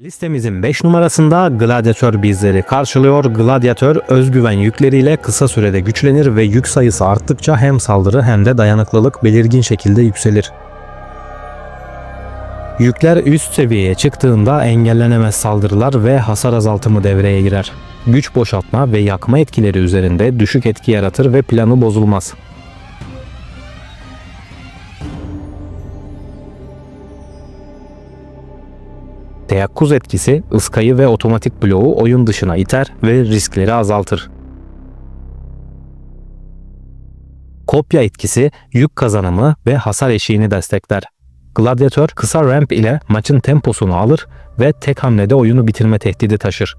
Listemizin 5 numarasında Gladiator bizleri karşılıyor. Gladiator özgüven yükleriyle kısa sürede güçlenir ve yük sayısı arttıkça hem saldırı hem de dayanıklılık belirgin şekilde yükselir. Yükler üst seviyeye çıktığında engellenemez saldırılar ve hasar azaltımı devreye girer. Güç boşaltma ve yakma etkileri üzerinde düşük etki yaratır ve planı bozulmaz. Teyakkuz etkisi ıskayı ve otomatik bloğu oyun dışına iter ve riskleri azaltır. Kopya etkisi yük kazanımı ve hasar eşiğini destekler. Gladiator kısa ramp ile maçın temposunu alır ve tek hamlede oyunu bitirme tehdidi taşır.